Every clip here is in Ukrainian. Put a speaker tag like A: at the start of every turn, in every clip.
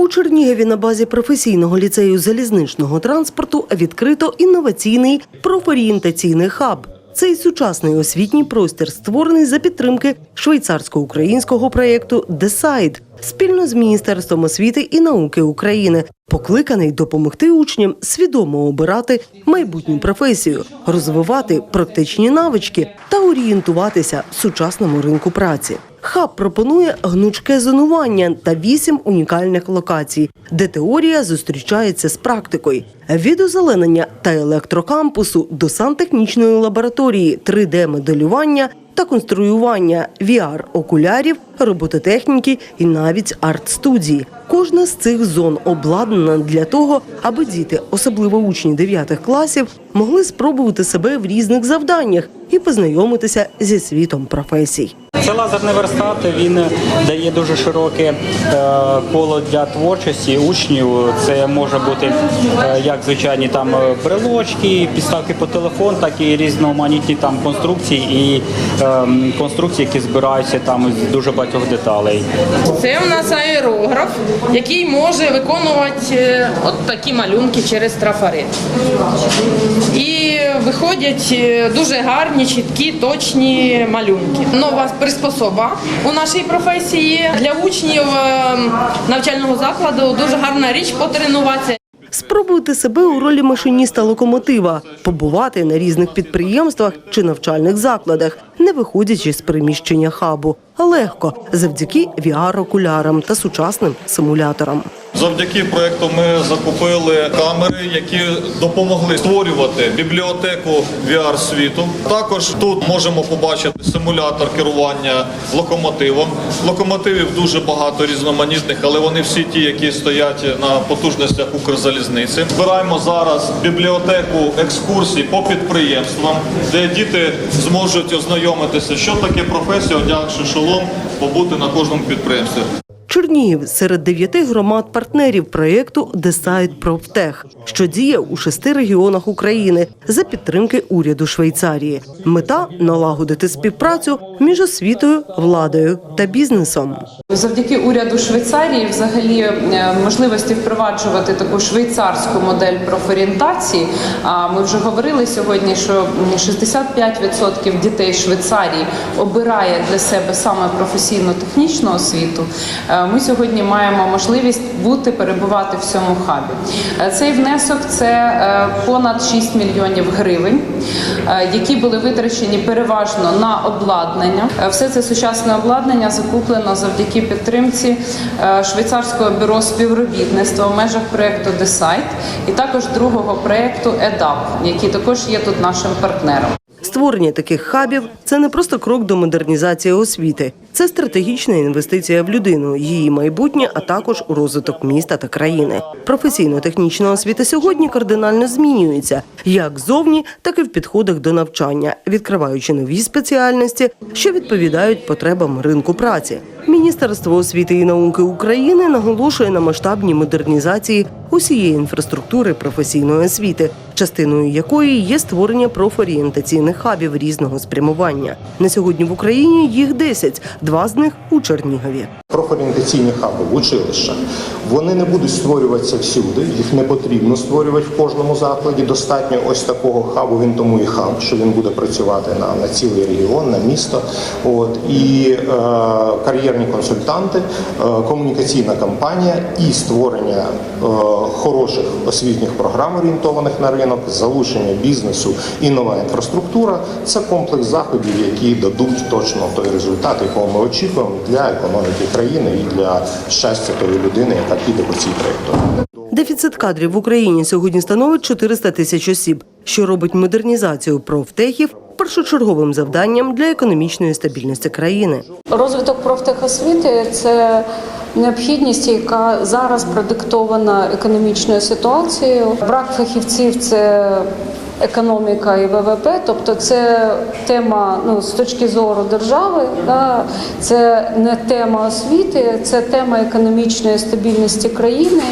A: У Чернігові на базі професійного ліцею залізничного транспорту відкрито інноваційний профорієнтаційний хаб. Цей сучасний освітній простір створений за підтримки швейцарсько-українського проєкту «Десайд» спільно з Міністерством освіти і науки України, покликаний допомогти учням свідомо обирати майбутню професію, розвивати практичні навички та орієнтуватися в сучасному ринку праці. Хаб пропонує гнучке зонування та вісім унікальних локацій, де теорія зустрічається з практикою. Від озеленення та електрокампусу до сантехнічної лабораторії, 3D-моделювання та конструювання VR-окулярів, робототехніки і навіть арт-студії. Кожна з цих зон обладнана для того, аби діти, особливо учні 9 класів, могли спробувати себе в різних завданнях і познайомитися зі світом професій.
B: Це лазерний верстат. Він дає дуже широке е, коло для творчості учнів. Це може бути е, як звичайні там е, брелочки, підставки по телефон, так і різноманітні там конструкції і конструкції, які збираються там з дуже багатьох деталей.
C: Це у нас аерограф, який може виконувати от такі малюнки через трафарет. І виходять дуже гарні, чіткі, точні малюнки. Нова приспособа у нашій професії для учнів е, навчального закладу дуже гарна річ потренуватися.
A: Спробувати себе у ролі машиніста локомотива, побувати на різних підприємствах чи навчальних закладах, не виходячи з приміщення хабу. Легко завдяки VR-окулярам та сучасним симуляторам.
D: Завдяки проекту ми закупили камери, які допомогли створювати бібліотеку VR світу. Також тут можемо побачити симулятор керування локомотивом. Локомотивів дуже багато різноманітних, але вони всі ті, які стоять на потужностях Укрзалізниці. Збираємо зараз бібліотеку екскурсій по підприємствам, де діти зможуть ознайомитися, що таке професія, одягши шолом, побути на кожному підприємстві.
A: Чернігів серед дев'яти громад партнерів проєкту «Десайд Профтех», що діє у шести регіонах України за підтримки уряду Швейцарії. Мета налагодити співпрацю між освітою, владою та бізнесом.
E: Завдяки уряду Швейцарії, взагалі, е, можливості впроваджувати таку швейцарську модель профорієнтації. А ми вже говорили сьогодні, що м, 65% дітей Швейцарії обирає для себе саме професійно-технічну освіту. Е, Ми сьогодні маємо можливість бути перебувати в цьому хабі. Е, Цей внесок це е, понад 6 мільйонів гривень, які були витрачені переважно на обладнання. Все це сучасне обладнання закуплено завдяки підтримці швейцарського бюро співробітництва в межах проекту Десайт і також другого проекту EDAP, який також є тут нашим партнером.
A: Створення таких хабів це не просто крок до модернізації освіти, це стратегічна інвестиція в людину, її майбутнє, а також у розвиток міста та країни. Професійно-технічна освіта сьогодні кардинально змінюється як зовні, так і в підходах до навчання, відкриваючи нові спеціальності, що відповідають потребам ринку праці. Міністерство освіти і науки України наголошує на масштабній модернізації усієї інфраструктури професійної освіти, частиною якої є створення профорієнтаційних хабів різного спрямування. На сьогодні в Україні їх 10, два з них у Чернігові.
F: Профорієнтаційні хаби в училищах вони не будуть створюватися всюди, їх не потрібно створювати в кожному закладі. Достатньо ось такого хабу. Він тому і хаб, що він буде працювати на, на цілий регіон, на місто. От і е, кар'єрні консультанти, е, комунікаційна кампанія і створення е, хороших освітніх програм, орієнтованих на ринок, залучення бізнесу і нова інфраструктура це комплекс заходів, які дадуть точно той результат, якого ми очікуємо для економіки країни і для щастя тої людини, яка піде по цій траєкторії.
A: Дефіцит кадрів в Україні сьогодні становить 400 тисяч осіб, що робить модернізацію профтехів першочерговим завданням для економічної стабільності країни.
G: Розвиток профтехосвіти це необхідність, яка зараз продиктована економічною ситуацією. Брак фахівців це економіка і ВВП, тобто це тема ну, з точки зору держави, да, це не тема освіти, це тема економічної стабільності країни.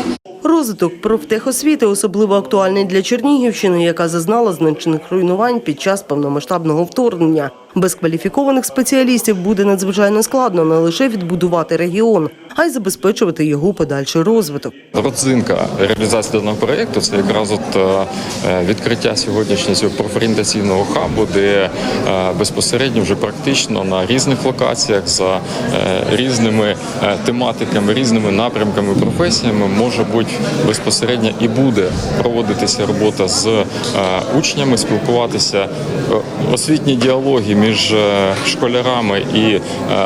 A: Розвиток профтехосвіти особливо актуальний для Чернігівщини, яка зазнала значних руйнувань під час повномасштабного вторгнення. Без кваліфікованих спеціалістів буде надзвичайно складно не лише відбудувати регіон, а й забезпечувати його подальший розвиток.
H: Родзинка реалізації даного проєкту це якраз от е, відкриття сьогоднішнього цього профорієнтаційного хабу, де е, безпосередньо вже практично на різних локаціях за е, різними е, тематиками, різними напрямками, професіями може бути безпосередньо і буде проводитися робота з е, учнями, спілкуватися е, освітні діалоги між е, школярами і е,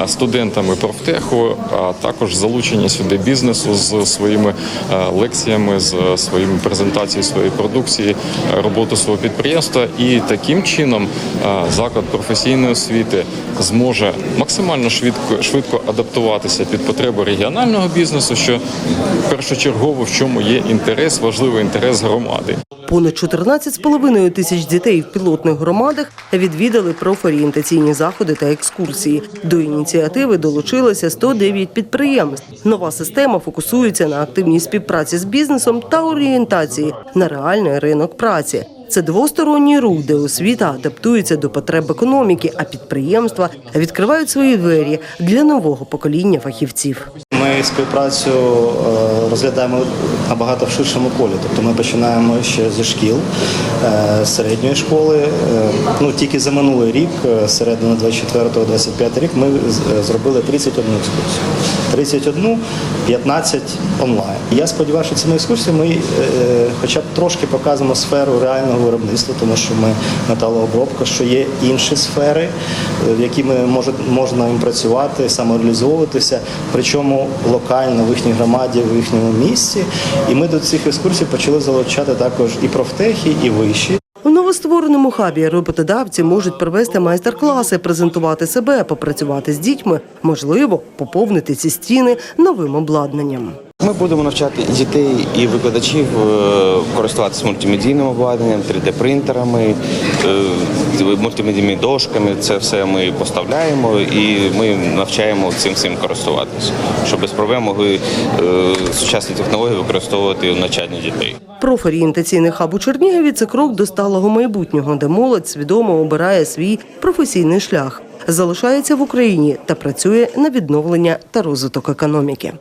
H: студентами профтеху, а також залучення сюди бізнесу з своїми е, лекціями, з своїми презентацією своєї продукції, е, роботу свого підприємства. І таким чином е, заклад професійної освіти зможе максимально швидко швидко адаптуватися під потреби регіонального бізнесу, що першочергово в чому є інтерес, важливий інтерес громади.
A: Понад 14,5 тисяч дітей в пілотних громадах відвідали профорієнтаційні заходи та екскурсії. До ініціативи долучилося 109 підприємств. Нова система фокусується на активній співпраці з бізнесом та орієнтації на реальний ринок праці. Це двосторонній рух, де освіта адаптується до потреб економіки, а підприємства відкривають свої двері для нового покоління фахівців.
I: Ми співпрацю е, розглядаємо набагато в ширшому колі. Тобто ми починаємо ще зі шкіл е, середньої школи. Е, Ну тільки за минулий рік, середина 24-25 рік, ми зробили 31 екскурсію. 31, 15 онлайн. Я сподіваюся, що цими екскурсіями ми хоча б трошки показуємо сферу реального виробництва, тому що ми металообробка, що є інші сфери, в які ми можна їм працювати, самореалізовуватися, причому локально в їхній громаді, в їхньому місці. І ми до цих екскурсій почали залучати також і профтехи, і вищі.
A: У новоствореному хабі роботодавці можуть провести майстер-класи, презентувати себе, попрацювати з дітьми, можливо, поповнити ці стіни новим обладнанням.
J: Ми будемо навчати дітей і викладачів е, користуватися мультимедійним обладнанням, 3D-принтерами, е, мультимедійними дошками. Це все ми поставляємо і ми навчаємо цим всім користуватися, щоб без проблем могли е, сучасні технології використовувати у навчанні дітей.
A: Профорієнтаційний хаб у Чернігові це крок до сталого майбутнього, де молодь свідомо обирає свій професійний шлях, залишається в Україні та працює на відновлення та розвиток економіки.